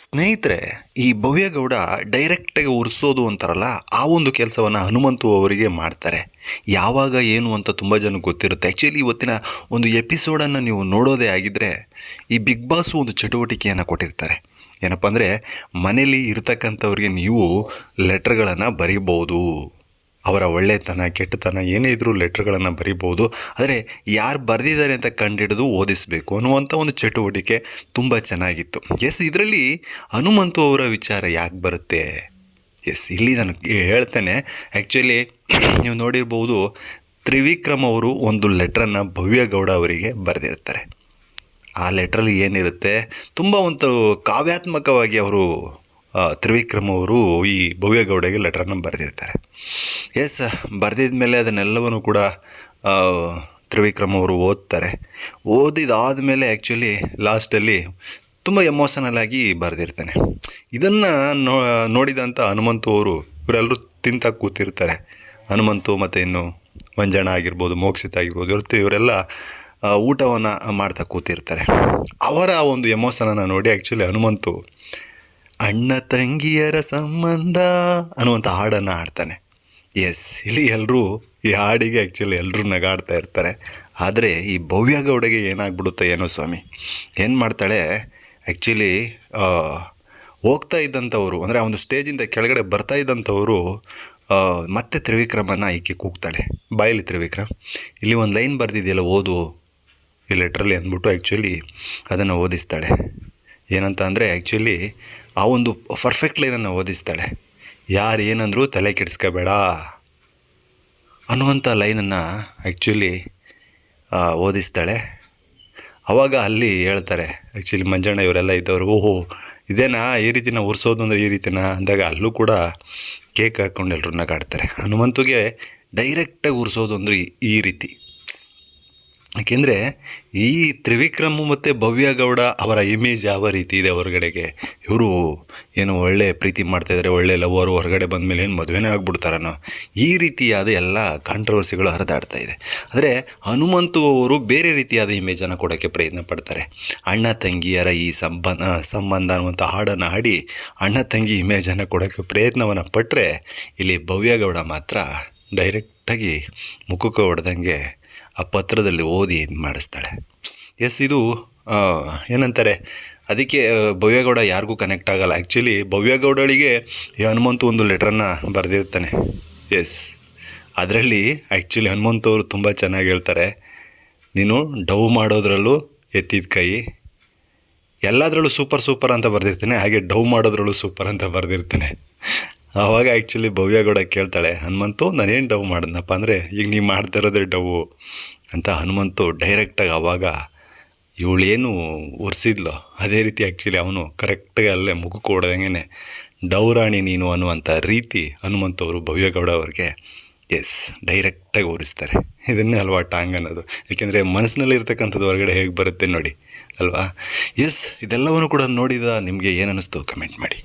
ಸ್ನೇಹಿತರೆ, ಈ ಭವ್ಯಗೌಡ ಡೈರೆಕ್ಟಾಗಿ ಉರಿಸೋದು ಅಂತಾರಲ್ಲ, ಆ ಒಂದು ಕೆಲಸವನ್ನು ಹನುಮಂತು ಅವರಿಗೆ ಮಾಡ್ತಾರೆ. ಯಾವಾಗ, ಏನು ಅಂತ ತುಂಬ ಜನಕ್ಕೆ ಗೊತ್ತಿರುತ್ತೆ. ಆ್ಯಕ್ಚುಲಿ ಇವತ್ತಿನ ಒಂದು ಎಪಿಸೋಡನ್ನು ನೀವು ನೋಡೋದೇ ಆಗಿದ್ದರೆ ಈ ಬಿಗ್ ಬಾಸ್ ಒಂದು ಚಟುವಟಿಕೆಯನ್ನು ಕೊಟ್ಟಿರ್ತಾರೆ. ಏನಪ್ಪ ಅಂದರೆ, ಮನೇಲಿ ಇರ್ತಕ್ಕಂಥವ್ರಿಗೆ ನೀವು ಲೆಟ್ರ್ಗಳನ್ನು ಬರೀಬೋದು ಅವರ ಒಳ್ಳೆತನ, ಕೆಟ್ಟತನ, ಏನೇ ಇದ್ದರೂ ಲೆಟ್ರ್ಗಳನ್ನು ಬರಿಬೋದು ಆದರೆ ಯಾರು ಬರೆದಿದ್ದಾರೆ ಅಂತ ಕಂಡಿಡಿದು ಓದಿಸಬೇಕು ಅನ್ನುವಂಥ ಒಂದು ಚಟುವಟಿಕೆ ತುಂಬ ಚೆನ್ನಾಗಿತ್ತು. ಎಸ್, ಇದರಲ್ಲಿ ಹನುಮಂತು ಅವರ ವಿಚಾರ ಯಾಕೆ ಬರುತ್ತೆ? ಎಸ್, ಇಲ್ಲಿ ನಾನು ಹೇಳ್ತೇನೆ. ಆ್ಯಕ್ಚುಲಿ ನೀವು ನೋಡಿರ್ಬೋದು, ತ್ರಿವಿಕ್ರಮ್ ಅವರು ಒಂದು ಲೆಟ್ರನ್ನು ಭವ್ಯಗೌಡ ಅವರಿಗೆ ಬರೆದಿರ್ತಾರೆ. ಆ ಲೆಟ್ರಲ್ಲಿ ಏನಿರುತ್ತೆ? ತುಂಬ ಒಂದು ಕಾವ್ಯಾತ್ಮಕವಾಗಿ ಅವರು ತ್ರಿವಿಕ್ರಮ್ ಅವರು ಈ ಭವ್ಯಗೌಡಗೆ ಲೆಟ್ರನ್ನು ಬರೆದಿರ್ತಾರೆ. ಎಸ್ ಬರೆದಿದ ಮೇಲೆ ಅದನ್ನೆಲ್ಲವನ್ನು ಕೂಡ ತ್ರಿವಿಕ್ರಮ ಅವರು ಓದ್ತಾರೆ. ಓದಿದಾದ ಮೇಲೆ ಆ್ಯಕ್ಚುಲಿ ಲಾಸ್ಟಲ್ಲಿ ತುಂಬ ಎಮೋಷನಲ್ ಆಗಿ ಬರೆದಿರ್ತಾನೆ. ಇದನ್ನು ನೋ ನೋಡಿದಂಥ ಹನುಮಂತು ಅವರು, ಇವರೆಲ್ಲರೂ ತಿಂತ ಕೂತಿರ್ತಾರೆ. ಹನುಮಂತು ಮತ್ತು ಇನ್ನು ಮಂಜಣ್ಣ ಆಗಿರ್ಬೋದು, ಮೋಕ್ಷಿತ ಆಗಿರ್ಬೋದು, ಇವತ್ತು ಇವರೆಲ್ಲ ಊಟವನ್ನು ಮಾಡ್ತಾ ಕೂತಿರ್ತಾರೆ. ಅವರ ಒಂದು ಎಮೋಷನನ್ನು ನೋಡಿ ಆ್ಯಕ್ಚುಲಿ ಹನುಮಂತು ಅಣ್ಣ ತಂಗಿಯರ ಸಂಬಂಧ ಅನ್ನುವಂಥ ಹಾಡನ್ನು ಹಾಡ್ತಾನೆ. ಎಸ್ ಇಲ್ಲಿ ಎಲ್ಲರೂ ಈ ಹಾಡಿಗೆ ಆ್ಯಕ್ಚುಲಿ ಎಲ್ಲರೂ ನಗಾಡ್ತಾ ಇರ್ತಾರೆ. ಆದರೆ ಈ ಭವ್ಯಗೌಡಗೆ ಏನಾಗ್ಬಿಡುತ್ತೆ ಏನೋ ಸ್ವಾಮಿ? ಏನು ಮಾಡ್ತಾಳೆ? ಆ್ಯಕ್ಚುಲಿ ಹೋಗ್ತಾ ಇದ್ದಂಥವರು, ಅಂದರೆ ಒಂದು ಸ್ಟೇಜಿಂದ ಕೆಳಗಡೆ ಬರ್ತಾ ಇದ್ದಂಥವರು ಮತ್ತೆ ತ್ರಿವಿಕ್ರಮನ ಈಕೆ ಕೂಗ್ತಾಳೆ. ಬಾಯಲ್ಲಿ ತ್ರಿವಿಕ್ರಮ್. ಇಲ್ಲಿ ಒಂದು ಲೈನ್ ಬರೆದಿದೆಯಲ್ಲ, ಓದು. ಈ ಲೆಟ್ರಲ್ಲಿ ಅಂದ್ಬಿಟ್ಟು ಆ್ಯಕ್ಚುಲಿ ಅದನ್ನು ಓದಿಸ್ತಾಳೆ. ಏನಂತ ಅಂದರೆ ಆ್ಯಕ್ಚುಲಿ ಆ ಒಂದು ಪರ್ಫೆಕ್ಟ್ ಲೈನನ್ನು ಓದಿಸ್ತಾಳೆ. ಯಾರು ಏನಂದರೂ ತಲೆ ಕೆಡಿಸ್ಕೋಬೇಡ ಅನ್ನುವಂಥ ಲೈನನ್ನು ಆ್ಯಕ್ಚುಲಿ ಓದಿಸ್ತಾಳೆ. ಆವಾಗ ಅಲ್ಲಿ ಹೇಳ್ತಾರೆ ಆ್ಯಕ್ಚುಲಿ ಮಂಜಣ್ಣ ಇವರೆಲ್ಲ ಇದ್ದವರು, ಓಹೋ, ಇದೇನಾ ಈ ರೀತಿನ ಉರ್ಸೋದು ಅಂದರೆ ಈ ರೀತಿನ ಅಂದಾಗ ಅಲ್ಲೂ ಕೂಡ ಕೇಕ್ ಹಾಕ್ಕೊಂಡು ಎಲ್ಲರೂ ನಗಾಡ್ತಾರೆ ಹನುಮಂತುಗೆ ಡೈರೆಕ್ಟಾಗಿ ಉರಿಸೋದು ಅಂದರೆ ಈ- ಈ ರೀತಿ. ಯಾಕೆಂದರೆ ಈ ತ್ರಿವಿಕ್ರಮ್ ಮತ್ತು ಭವ್ಯಗೌಡ ಅವರ ಇಮೇಜ್ ಯಾವ ರೀತಿ ಇದೆ ಹೊರಗಡೆಗೆ? ಇವರು ಏನು ಒಳ್ಳೆ ಪ್ರೀತಿ ಮಾಡ್ತಾಯಿದ್ದಾರೆ ಒಳ್ಳೆ ಲವರು ಹೊರಗಡೆ ಬಂದಮೇಲೆ ಏನು ಮದುವೆನೇ ಆಗ್ಬಿಡ್ತಾರನೋ ಈ ರೀತಿಯಾದ ಎಲ್ಲ ಕಾಂಟ್ರವರ್ಸಿಗಳು ಹರಿದಾಡ್ತಾ ಇದೆ. ಆದರೆ ಹನುಮಂತು ಅವರು ಬೇರೆ ರೀತಿಯಾದ ಇಮೇಜನ್ನು ಕೊಡೋಕ್ಕೆ ಪ್ರಯತ್ನ ಪಡ್ತಾರೆ. ಅಣ್ಣ ತಂಗಿಯರ ಈ ಸಂಬಂಧ ಸಂಬಂಧ ಅನ್ನುವಂಥ ಹಾಡನ್ನು ಹಾಡಿ ಅಣ್ಣ ತಂಗಿ ಇಮೇಜನ್ನು ಕೊಡೋಕ್ಕೆ ಪ್ರಯತ್ನವನ್ನು ಪಟ್ಟರೆ ಇಲ್ಲಿ ಭವ್ಯಗೌಡ ಮಾತ್ರ ಡೈರೆಕ್ಟಾಗಿ ಮುಖಕ್ಕೆ ಹೊಡೆದಂಗೆ ಆ ಪತ್ರದಲ್ಲಿ ಓದಿ ಇದು ಮಾಡಿಸ್ತಾಳೆ. ಎಸ್, ಇದು ಏನಂತಾರೆ, ಅದಕ್ಕೆ ಭವ್ಯಗೌಡ ಯಾರಿಗೂ ಕನೆಕ್ಟ್ ಆಗಲ್ಲ. ಆ್ಯಕ್ಚುಲಿ ಭವ್ಯಗೌಡಳಿಗೆ ಹನುಮಂತು ಒಂದು ಲೆಟ್ರನ್ನು ಬರೆದಿರ್ತಾನೆ. ಎಸ್, ಅದರಲ್ಲಿ ಆ್ಯಕ್ಚುಲಿ ಹನುಮಂತ ಅವರು ತುಂಬ ಚೆನ್ನಾಗಿ ಹೇಳ್ತಾರೆ. ನೀನು ಡವ್ ಮಾಡೋದ್ರಲ್ಲೂ ಎತ್ತಿದ ಕೈ, ಎಲ್ಲದರಲ್ಲೂ ಸೂಪರ್ ಸೂಪರ್ ಅಂತ ಬರೆದಿರ್ತಾನೆ. ಹಾಗೆ ಡವ್ ಮಾಡೋದ್ರಲ್ಲೂ ಸೂಪರ್ ಅಂತ ಬರೆದಿರ್ತಾನೆ. ಆವಾಗ ಆ್ಯಕ್ಚುಲಿ ಭವ್ಯ ಗೌಡ ಕೇಳ್ತಾಳೆ, ಹನುಮಂತು, ನಾನೇನು ಡವ್ ಮಾಡಿದ್ನಪ್ಪ ಅಂದರೆ, ಈಗ ನೀವು ಮಾಡ್ತಾ ಇರೋದೇ ಡವ್ವು ಅಂತ ಹನುಮಂತು ಡೈರೆಕ್ಟಾಗಿ ಆವಾಗ, ಇವಳೇನು ಒರೆಸಿದ್ಲೋ? ಅದೇ ರೀತಿ ಆ್ಯಕ್ಚುಲಿ ಅವನು ಕರೆಕ್ಟಾಗಿ ಅಲ್ಲೇ ಮುಗು ಕೊಡ್ದಂಗೆ ಡೌರಾಣಿ ನೀನು ಅನ್ನುವಂಥ ರೀತಿ ಹನುಮಂತು ಅವರು ಭವ್ಯಗೌಡ ಅವ್ರಿಗೆ ಎಸ್ ಡೈರೆಕ್ಟಾಗಿ ಓರಿಸ್ತಾರೆ ಇದನ್ನೇ ಅಲ್ವಾ ಟಾಂಗ್ ಅನ್ನೋದು. ಏಕೆಂದರೆ ಮನಸ್ಸಿನಲ್ಲಿ ಇರ್ತಕ್ಕಂಥದ್ದು ಹೊರಗಡೆ ಹೇಗೆ ಬರುತ್ತೆ ನೋಡಿ, ಅಲ್ವಾ? ಎಸ್ ಇದೆಲ್ಲವನ್ನು ಕೂಡ ನೋಡಿದ ನಿಮಗೆ ಏನು ಅನ್ನಿಸ್ತು ಕಮೆಂಟ್ ಮಾಡಿ.